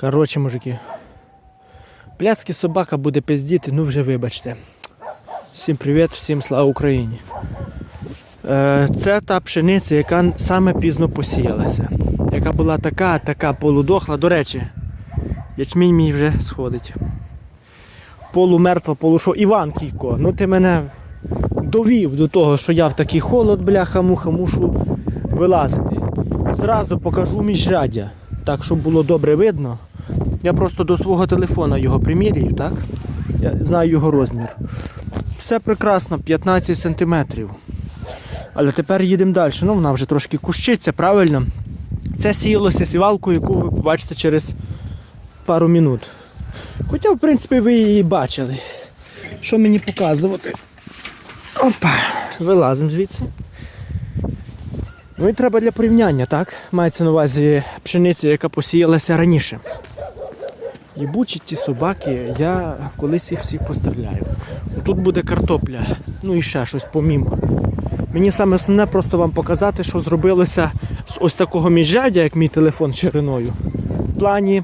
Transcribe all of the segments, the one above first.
Коротше, мужики. Пляцький собака буде пиздіти, ну вже вибачте. Всім привіт, всім слава Україні. Е, Це та пшениця, яка саме пізно посіялася. Яка була така, така полудохла. До речі, ячмінь мій вже сходить. Полумертва, полушо. Іван Кійко, ну ти мене довів до того, що я в такий холод, бляха-муха, мушу вилазити. Зразу покажу міжряддя, так щоб було добре видно. Я просто до свого телефона його примірюю, так? Я знаю його розмір. Все прекрасно, 15 сантиметрів. Але тепер їдемо далі. Ну, вона вже трошки кущиться, правильно? Це сіялося сівалкою, яку ви побачите через пару минут. Хоча, в принципі, ви її бачили. Що мені показувати? Опа, вилазимо звідси. Ну і треба для порівняння, так? Мається на увазі пшениця, яка посіялася раніше. Єбучі ті собаки, я колись їх всіх постріляю. Тут буде картопля, ну і ще щось помімо. Мені саме основне просто вам показати, що зробилося з ось такого міжряддя, як мій телефон шириною. В плані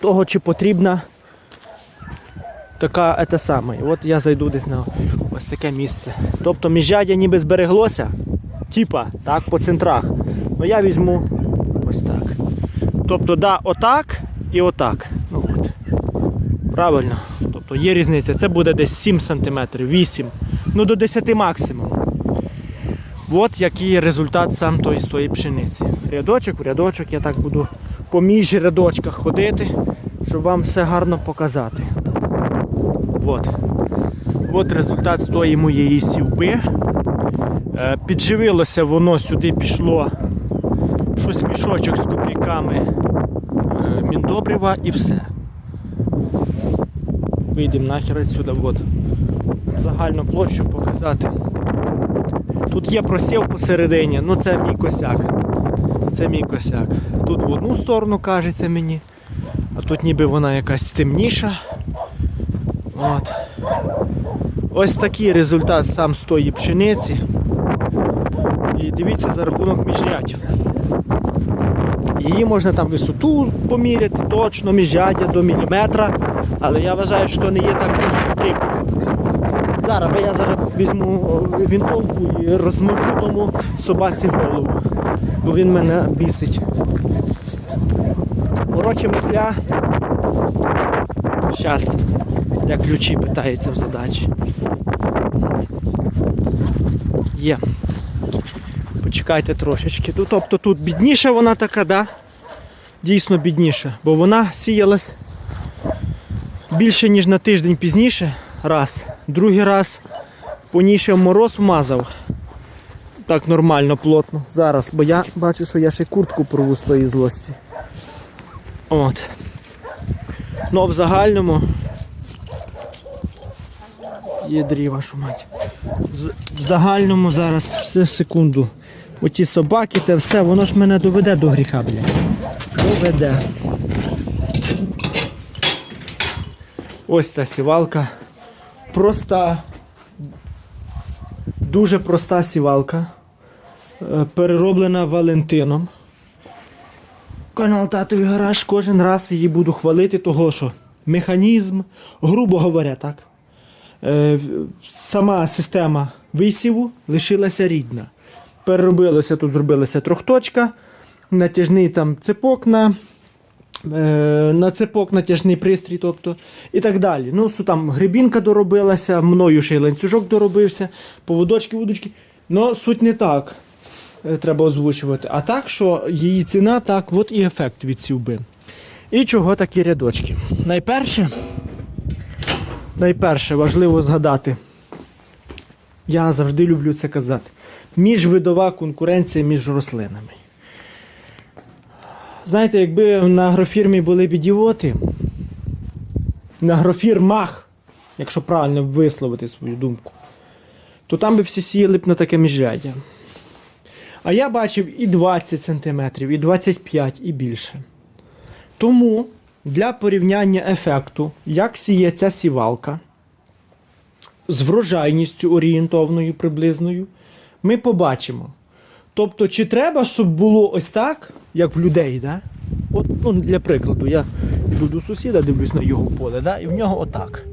того, чи потрібна така ета саме. От я зайду десь на ось таке місце. Тобто міжряддя ніби збереглося, типа, так, по центрах. Ну я візьму ось так. Тобто, да, отак і отак. Правильно. Тобто є різниця. Це буде десь 7 см, 8 ну до 10 максимум. От який результат сам тої своєї пшениці. Рядочок в рядочок, я так буду по між рядочках ходити, щоб вам все гарно показати. От. От результат з тої моєї сівби. Е, Підживилося воно сюди пішло щось мішочок з копійками е, міндобрива і все. Вийдемо нахер відсюди, от. Загальну площу показати. Тут є просів посередині, ну це мій косяк. Це мій косяк. Тут в одну сторону кажеться мені, а тут ніби вона якась темніша. От. Ось такий результат сам з тої пшениці. І дивіться за рахунок міжрядів. Її можна там висоту поміряти, точно міжряддя до міліметра, але я вважаю, що не є так дуже потрібно. Зараз, бо я зараз візьму вінтовку і розмочу тому собаці голову, бо він мене бісить. Коротше, мисля. Зараз, я ключі питається в задачі. Є. Почекайте трошечки. Тобто тут бідніша вона така, да? Дійсно бідніша, бо вона сіялась більше, ніж на тиждень пізніше. Раз. Другий раз по ній ще мороз вмазав. Так нормально, плотно. Зараз, бо я бачу, що я ще куртку порву з тої злості. От. Ну, в загальному. Є дріва, що мать. В загальному зараз все секунду. Оті собаки, те все, воно ж мене доведе до гріха, бля. Доведе. Ось та сівалка. Проста, дуже проста сівалка. Е, Перероблена Валентином. Канал Татовий гараж кожен раз її буду хвалити, того що механізм, грубо говоря, так. Е, Сама система висіву лишилася рідна. Переробилося тут, зробилася трьохточка, натяжний там цепок на, е, на цепок, натяжний пристрій, тобто, і так далі. Ну, там грибінка доробилася, мною ще й ланцюжок доробився, поводочки, вудочки. Ну, суть не так е, треба озвучувати. А так, що її ціна, так, от і ефект від сівби. І чого такі рядочки? Найперше, найперше важливо згадати. Я завжди люблю це казати. Міжвидова конкуренція між рослинами. Знаєте, якби на агрофірмі були б ідіоти, на агрофірмах, якщо правильно висловити свою думку, то там би всі сіяли б на таке міжряддя. А я бачив і 20 см, і 25 і більше. Тому для порівняння ефекту, як сіється сівалка з врожайністю орієнтовною приблизною, ми побачимо. Тобто, чи треба, щоб було ось так, як в людей, да? От, ну, для прикладу, я йду до сусіда, дивлюсь на його поле, да? і в нього отак.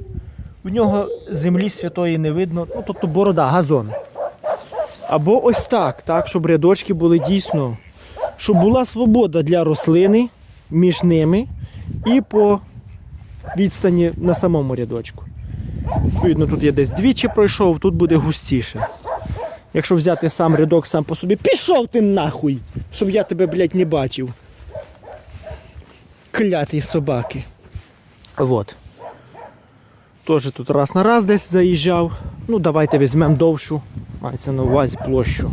В нього землі святої не видно, ну тобто борода, газон. Або ось так, так, щоб рядочки були дійсно, щоб була свобода для рослини між ними і по відстані на самому рядочку. Відповідно, тут я десь двічі пройшов, тут буде густіше. Якщо взяти сам рядок сам по собі, пішов ти нахуй, щоб я тебе, блядь, не бачив. Кляті собаки. Вот. Теж тут раз на раз десь заїжджав. Ну, давайте візьмемо довшу. Мається на увазі площу.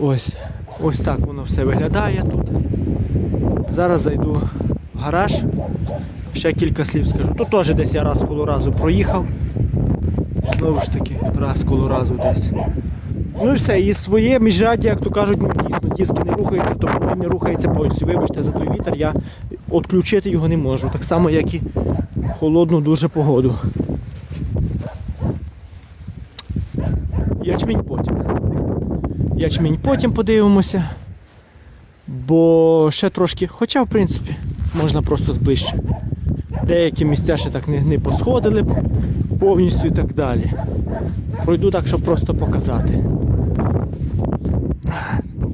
Ось. Ось так воно все виглядає тут. Зараз зайду в гараж. Ще кілька слів скажу. Тут теж десь я раз коло разу проїхав. Знову ж таки, раз коло разу десь. Ну і все, і своє міжряддя, як то кажуть, ну, дійсно диски не рухаються, він не рухається повністю. Вибачте, за той вітер я відключити його не можу. Так само, як і холодну дуже погоду. Ячмінь потім. Ячмінь потім подивимося. Бо ще трошки, хоча в принципі можна просто ближче. Деякі місця ще так не, не посходили повністю і так далі. Пройду так, щоб просто показати.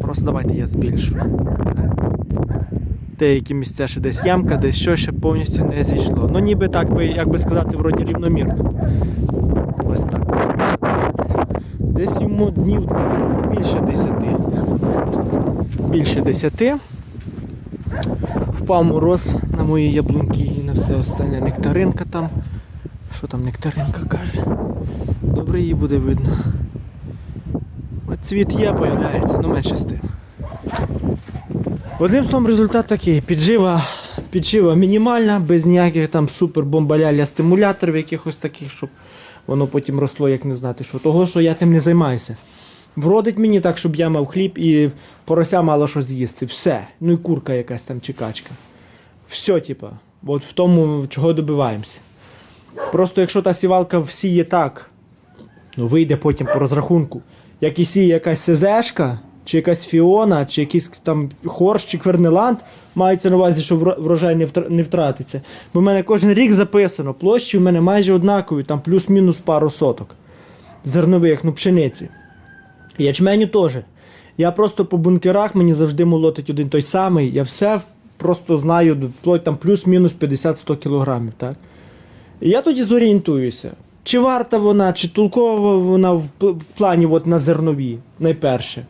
Просто давайте я збільшу. Деякі місця ще десь ямка, десь що ще повністю не зійшло. Ну ніби так би, як би сказати, вроді рівномірно. Ось так. Десь йому днів більше десяти. Більше десяти. Впав мороз на мої яблунки і на все остальне. Нектаринка там. Що там нектаринка каже? Добре її буде видно. От цвіт є, появляється, але менше з тим. Одним словом, результат такий. Піджива, піджива мінімальна, без ніяких там супер бомбаляля стимуляторів якихось таких, щоб воно потім росло, як не знати що. Того, що я тим не займаюся. Вродить мені так, щоб я мав хліб і порося мало що з'їсти. Все. Ну і курка якась там чи качка. Все, типа. От в тому, чого добиваємося. Просто якщо та сівалка всіє так, ну вийде потім по розрахунку, як і сіє якась СЗшка, чи якась Фіона, чи якийсь там Хорш, чи Квернеланд, мається на увазі, що врожай не, втратиться. Бо в мене кожен рік записано, площі в мене майже однакові, там плюс-мінус пару соток. Зернових, ну пшениці. Ячменю теж. Я просто по бункерах мені завжди молотить один той самий. Я все просто знаю, вплоть там плюс-мінус 50-100 кілограмів. Так? Я тоді зорієнтуюся, чи варта вона, чи толкова вона в, плані от на зернові, найперше.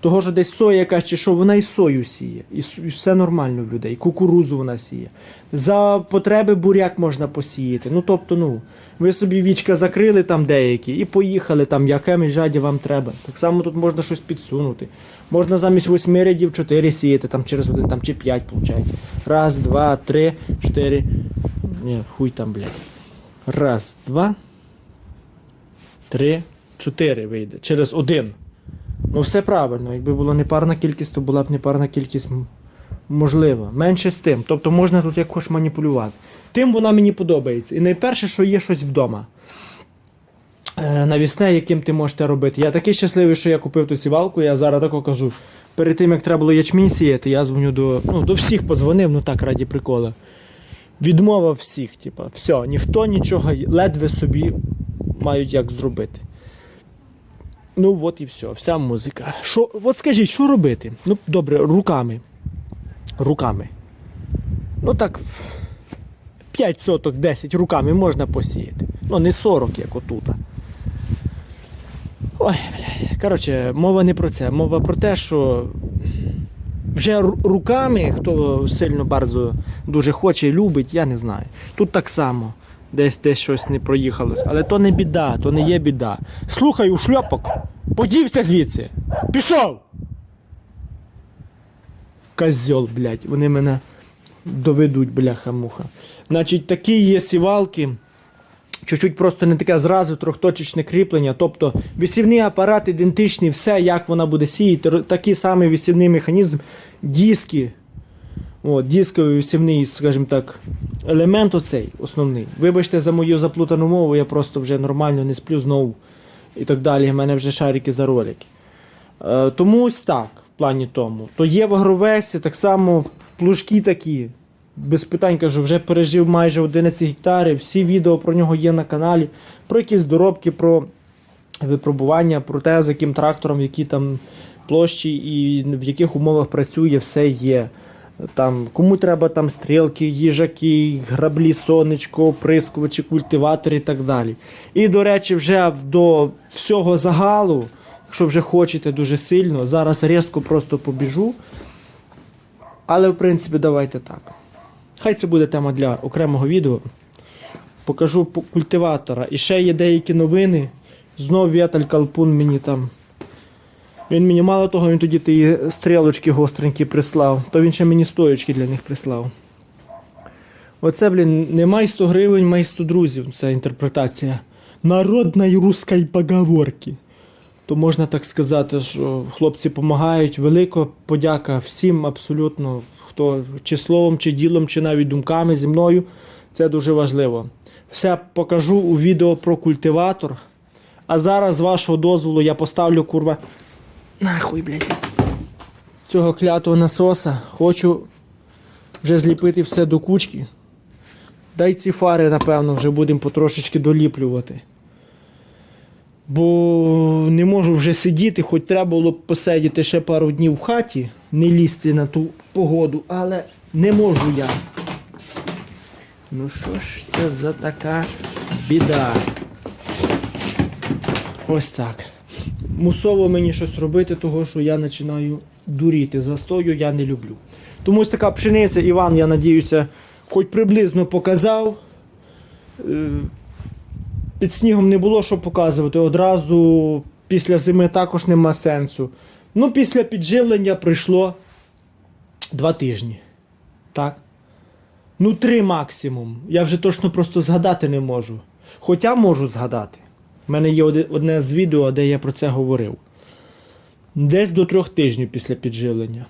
Того, що десь соя якась, чи що, вона і сою сіє, і, все нормально в людей, і кукурузу вона сіє. За потреби буряк можна посіяти. Ну тобто, ну, ви собі вічка закрили там деякі і поїхали там, яке міжаді вам треба. Так само тут можна щось підсунути. Можна замість восьми рядів чотири сіяти, там через один там, чи п'ять, виходить. Раз, два, три, чотири. Ні, хуй там, блядь. Раз, два, три, чотири вийде. Через один. Ну, все правильно. Якби була непарна кількість, то була б непарна кількість можлива. Менше з тим. Тобто можна тут якось маніпулювати. Тим вона мені подобається. І найперше, що є щось вдома. Е, навісне, яким ти можете робити. Я такий щасливий, що я купив ту сівалку, я зараз тако кажу. Перед тим, як треба було ячмінь сіяти, я дзвоню до. Ну, до всіх подзвонив, ну так раді прикола. Відмова всіх, типа, все, ніхто нічого, ледве собі мають як зробити. Ну, от і все, вся музика. Що, от скажіть, що робити? Ну, добре, руками. Руками. Ну так, 5 соток, 10 руками можна посіяти. Ну, не 40, як отута. Ой, бля. Коротше, мова не про це. Мова про те, що вже руками, хто сильно bardzo дуже хоче любить, я не знаю. Тут так само. Десь десь щось не проїхалось. Але то не біда, то не є біда. Слухай, у шльопок, подівся звідси. Пішов! Козьол, блядь, вони мене доведуть, бляха-муха. Значить, такі є сівалки. Чуть-чуть просто не таке зразу трьохточечне кріплення. Тобто висівний апарат ідентичний, все, як вона буде сіяти, такий самий висівний механізм, диски. О, дисковий висівний, скажімо так, елемент оцей основний. Вибачте за мою заплутану мову, я просто вже нормально не сплю знову і так далі. У мене вже шарики за ролики. Е, тому ось так. плані тому. То є в Агровесі, так само плужки такі. Без питань кажу, вже пережив майже 11 гектарів. Всі відео про нього є на каналі. Про якісь доробки, про випробування, про те, з яким трактором, які там площі і в яких умовах працює, все є. Там, кому треба там стрілки, їжаки, граблі, сонечко, оприскувачі, культиватори і так далі. І, до речі, вже до всього загалу, якщо вже хочете дуже сильно, зараз різко просто побіжу. Але, в принципі, давайте так. Хай це буде тема для окремого відео. Покажу культиватора. І ще є деякі новини. Знов Віталь Калпун мені там. Він мені мало того, він тоді ті стрілочки гостренькі прислав, то він ще мені стоєчки для них прислав. Оце, блін, не май 100 гривень, май 100 друзів. Це інтерпретація народної руської поговорки. То можна так сказати, що хлопці допомагають. Велика подяка всім абсолютно, хто чи словом, чи ділом, чи навіть думками зі мною. Це дуже важливо. Все покажу у відео про культиватор. А зараз, з вашого дозволу, я поставлю курва. Нахуй, блядь. Цього клятого насоса. Хочу вже зліпити все до кучки. Дай ці фари, напевно, вже будемо потрошечки доліплювати. Бо не можу вже сидіти, хоч треба було б посидіти ще пару днів в хаті, не лізти на ту погоду, але не можу я. Ну що ж це за така біда? Ось так. Мусово мені щось робити, того що я починаю дуріти. Застою я не люблю. Тому ось така пшениця, Іван, я надіюся, хоч приблизно показав. Під снігом не було що показувати. Одразу після зими також нема сенсу. Ну, після підживлення пройшло два тижні. Так? Ну, три максимум. Я вже точно просто згадати не можу. Хоча можу згадати. У мене є одне з відео, де я про це говорив. Десь до трьох тижнів після підживлення.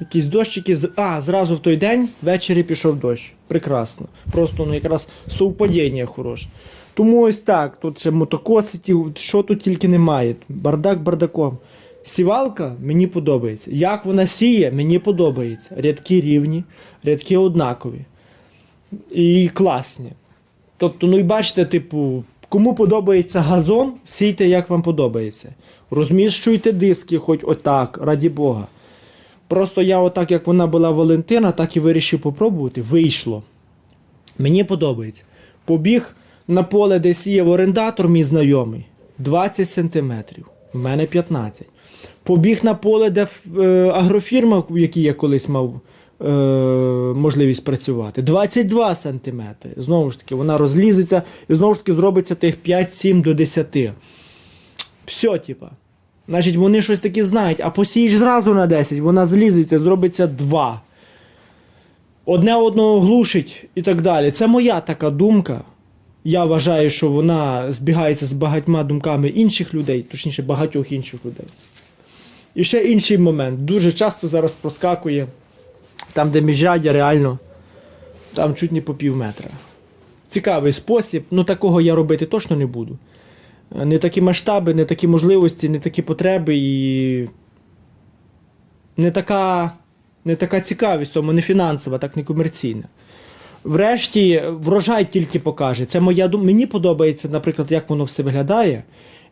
Якісь дощики. з- А, зразу в той день ввечері пішов дощ. Прекрасно. Просто ну, якраз совпадіння хороше. Тому ось так. Тут ще мотокоситів, що тут тільки немає. Бардак бардаком. Сівалка мені подобається. Як вона сіє, мені подобається. Рядки рівні, рядки однакові. І класні. Тобто, ну і бачите, типу, кому подобається газон, сійте, як вам подобається. Розміщуйте диски, хоч отак, раді Бога. Просто я, отак, як вона була Валентина, так і вирішив попробувати. Вийшло. Мені подобається. Побіг на поле, де сіяв орендатор, мій знайомий, 20 сантиметрів. У мене 15. Побіг на поле, де е, агрофірма, в якій я колись мав е, можливість працювати. 22 сантиметри. Знову ж таки, вона розлізеться і знову ж таки зробиться тих 5-7 до 10. Все, типа. Значить, вони щось таке знають, а посієш зразу на 10, вона злізеться, зробиться 2. Одне одного глушить і так далі. Це моя така думка. Я вважаю, що вона збігається з багатьма думками інших людей, точніше, багатьох інших людей. І ще інший момент. Дуже часто зараз проскакує, там, де міжрядя, реально, там чуть не по пів метра. Цікавий спосіб, ну такого я робити точно не буду. Не такі масштаби, не такі можливості, не такі потреби і не така, не така цікавість, тому не фінансова, так не комерційна. Врешті, врожай тільки покаже. Це моя думка. Мені подобається, наприклад, як воно все виглядає.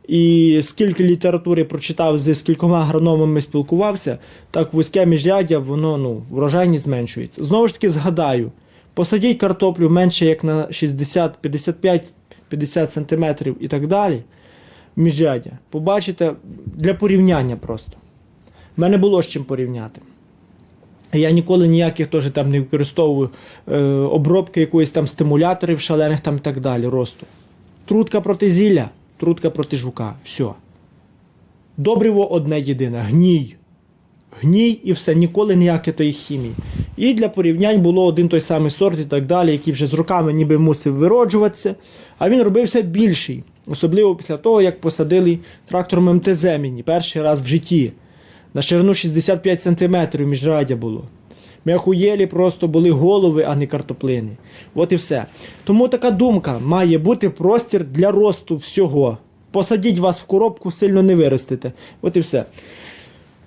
І скільки літератури прочитав, зі скількома агрономами спілкувався, так вузьке міжряддя, воно ну, врожайність зменшується. Знову ж таки, згадаю, посадіть картоплю менше як на 60, 55, 50 сантиметрів і так далі. Міжряддя. Побачите для порівняння просто. У мене було з чим порівняти. Я ніколи ніяких теж там не використовую е, обробки якоїсь там стимуляторів шалених там і так далі росту. Трутка проти зілля, трутка проти жука. Все. Добриво одне єдине. Гній. Гній і все, ніколи ніякої тої хімії. І для порівнянь було один той самий сорт і так далі, який вже з роками ніби мусив вироджуватися, а він робився більший. Особливо після того, як посадили трактором МТЗ мені перший раз в житті. На ширину 65 см міжрадя було. Ми охуєлі просто були голови, а не картоплини. От і все. Тому така думка має бути простір для росту всього. Посадіть вас в коробку, сильно не виростете. От і все.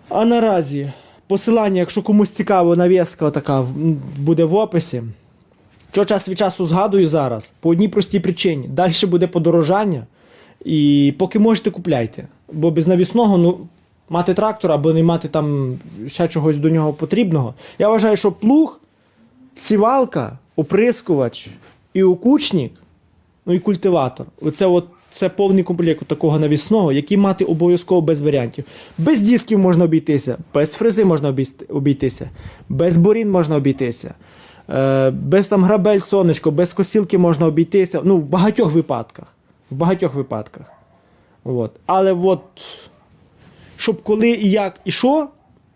А наразі посилання, якщо комусь цікаво, навіска така буде в описі. Що час від часу згадую зараз, по одній простій причині. Далі буде подорожання. І поки можете, купляйте. Бо без навісного, ну, мати трактор або не мати там ще чогось до нього потрібного. Я вважаю, що плуг, сівалка, оприскувач і окучник, ну і культиватор. Оце от це повний комплект такого навісного, який мати обов'язково без варіантів. Без дисків можна обійтися, без фрези можна обійтися, без борін можна обійтися. Е, без там грабель сонечко, без косілки можна обійтися. Ну, в багатьох випадках. В багатьох випадках. От. Але от, щоб коли і як і що,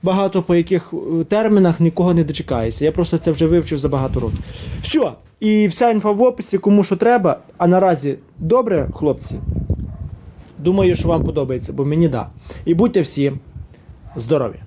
багато по яких е, термінах нікого не дочекаєшся. Я просто це вже вивчив за багато років. Все. І вся інфа в описі, кому що треба. А наразі добре, хлопці. Думаю, що вам подобається, бо мені да. І будьте всі здорові!